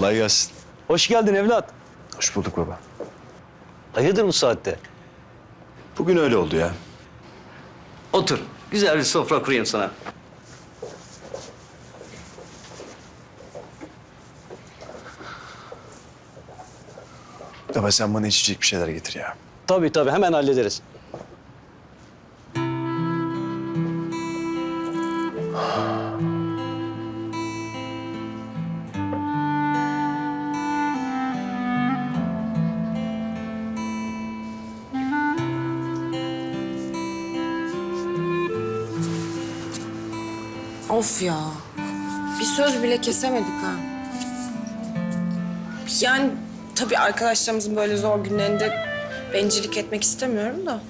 Kolay gelsin. Hoş geldin evlat. Hoş bulduk baba. Hayırdır bu saatte? Bugün öyle oldu ya. Otur. Güzel bir sofra kurayım sana. Baba sen bana içecek bir şeyler getir ya. Tabii tabii hemen hallederiz. Of ya. Bir söz bile kesemedik ha. Yani tabii arkadaşlarımızın böyle zor günlerinde bencillik etmek istemiyorum da.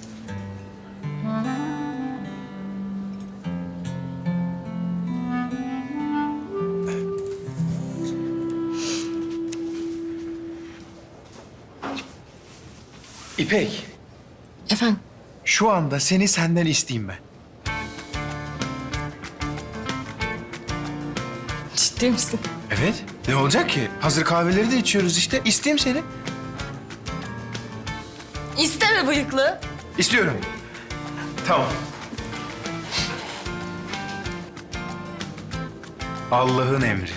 İpek, Efendim? şu anda seni senden isteyeyim ben. Ciddi misin? Evet. Ne olacak ki? Hazır kahveleri de içiyoruz işte. İsteyeyim seni. İsteme bıyıklı. İstiyorum. Tamam. Allah'ın emri.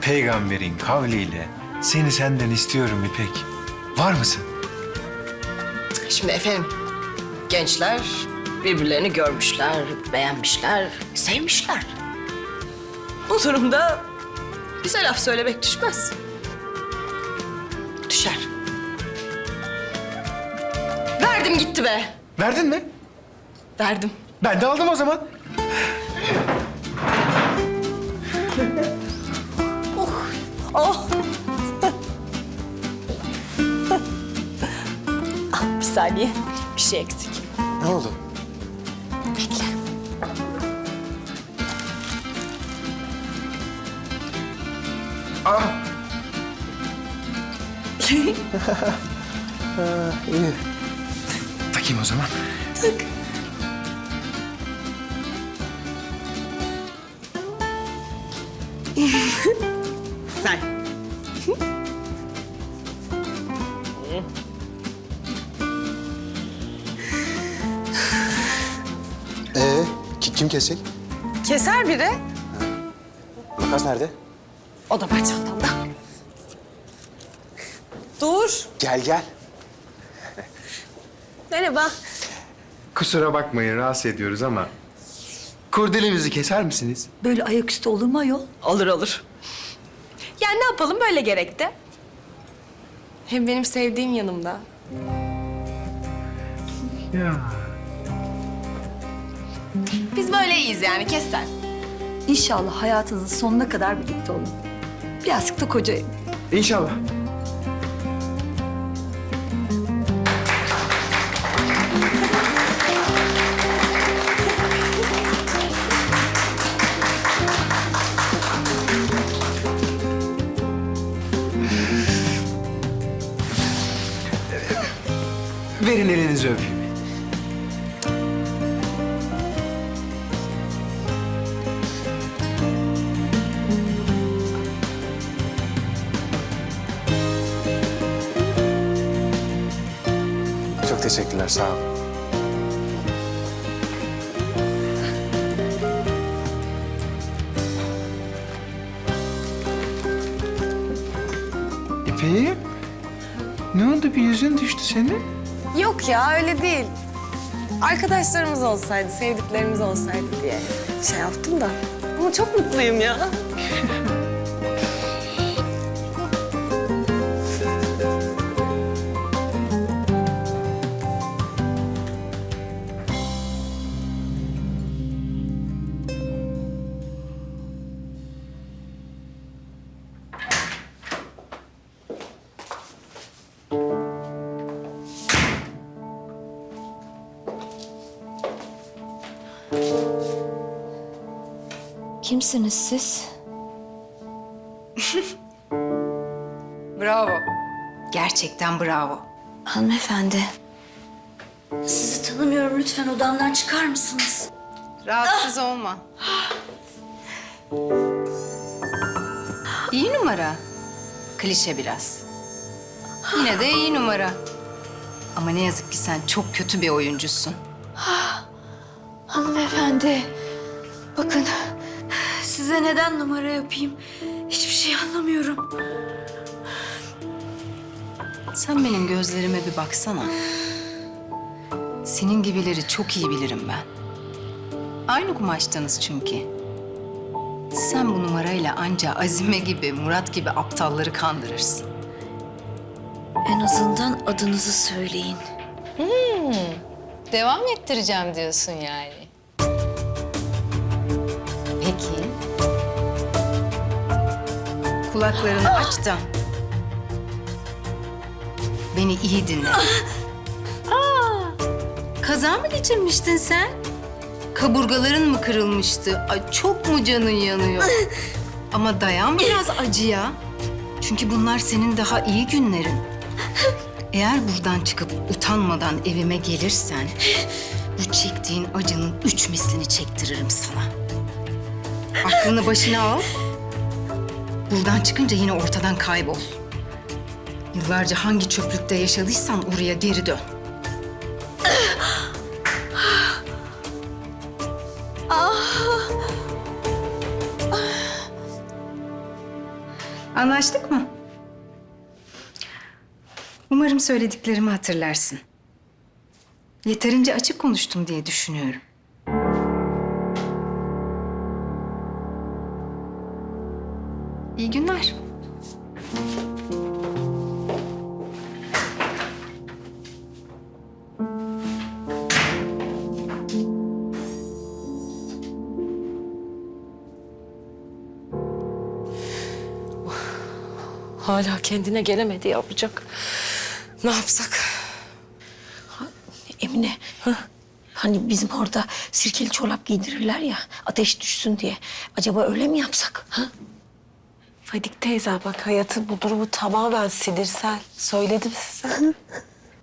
Peygamberin kavliyle seni senden istiyorum İpek. Var mısın? Şimdi efendim, gençler birbirlerini görmüşler, beğenmişler, sevmişler. Bu durumda bize laf söylemek düşmez. Düşer. Verdim gitti be. Verdin mi? Verdim. Ben de aldım o zaman. Oh. ah, bir saniye. Bir şey eksik. Ne oldu? Aa, takayım o zaman. Ver. Ee, ki- kim kesecek? Keser biri. Makas nerede? O da var çantamda. Dur. Gel gel. Merhaba. Kusura bakmayın rahatsız ediyoruz ama... Kurdelenizi keser misiniz? Böyle ayaküstü olur mu ayol? Olur olur. Yani ne yapalım böyle gerekti. Hem benim sevdiğim yanımda. Ya. Biz böyle iyiyiz yani kes sen. İnşallah hayatınızın sonuna kadar birlikte olun. Birazcık da kocayın. İnşallah. Verin elinizi öpeyim. Teşekkürler sağ ol. İpeğim, ne oldu bir yüzün düştü senin? Yok ya öyle değil. Arkadaşlarımız olsaydı, sevdiklerimiz olsaydı diye şey yaptım da. Ama çok mutluyum ya. Kimsiniz siz? Bravo. Gerçekten bravo. Hanımefendi. Sizi tanımıyorum. Lütfen odamdan çıkar mısınız? Rahatsız olma. İyi numara. Klişe biraz. Yine de iyi numara. Ama ne yazık ki sen çok kötü bir oyuncusun. Hanımefendi. Bakın. Size neden numara yapayım? Hiçbir şey anlamıyorum. Sen benim gözlerime bir baksana. Senin gibileri çok iyi bilirim ben. Aynı kumaştanız çünkü. Sen bu numarayla anca Azime gibi, Murat gibi aptalları kandırırsın. En azından adınızı söyleyin. Devam ettireceğim diyorsun yani. Peki. Kulaklarını aç da beni iyi dinle. Kaza mı geçirmiştin sen? Kaburgaların mı kırılmıştı? Ay çok mu canın yanıyor? Ama dayan biraz acıya. Çünkü bunlar senin daha iyi günlerin. Eğer buradan çıkıp utanmadan evime gelirsen... ...bu çektiğin acının üç mislini çektiririm sana. Aklını başına al. Buradan çıkınca yine ortadan kaybol. Yıllarca hangi çöplükte yaşadıysan oraya geri dön. Anlaştık mı? Umarım söylediklerimi hatırlarsın. Yeterince açık konuştum diye düşünüyorum. İyi günler. Hala kendine gelemedi yapacak. Ne yapsak? Emine. Hani bizim orada sirkeli çorap giydirirler ya ateş düşsün diye. Acaba öyle mi yapsak? Ha? Fadik teyze bak hayatın bu durumu tamamen sinirsel. Söyledim size.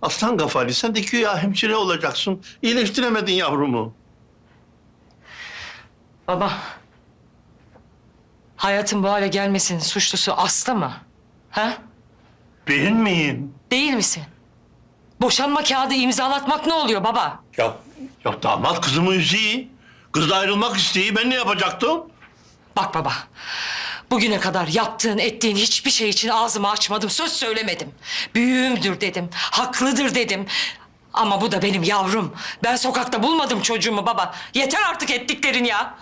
Aslan kafalı sen de güya hemşire olacaksın. İyileştiremedin yavrumu. Baba. Hayatın bu hale gelmesinin suçlusu Aslı mı? Ha? Ben miyim? Değil misin? Boşanma kağıdı imzalatmak ne oluyor baba? Ya, ya damat kızımı üzüyor. Kız da ayrılmak isteği ben ne yapacaktım? Bak baba. Bugüne kadar yaptığın, ettiğin hiçbir şey için ağzımı açmadım, söz söylemedim. Büyüğümdür dedim, haklıdır dedim. Ama bu da benim yavrum. Ben sokakta bulmadım çocuğumu baba. Yeter artık ettiklerin ya.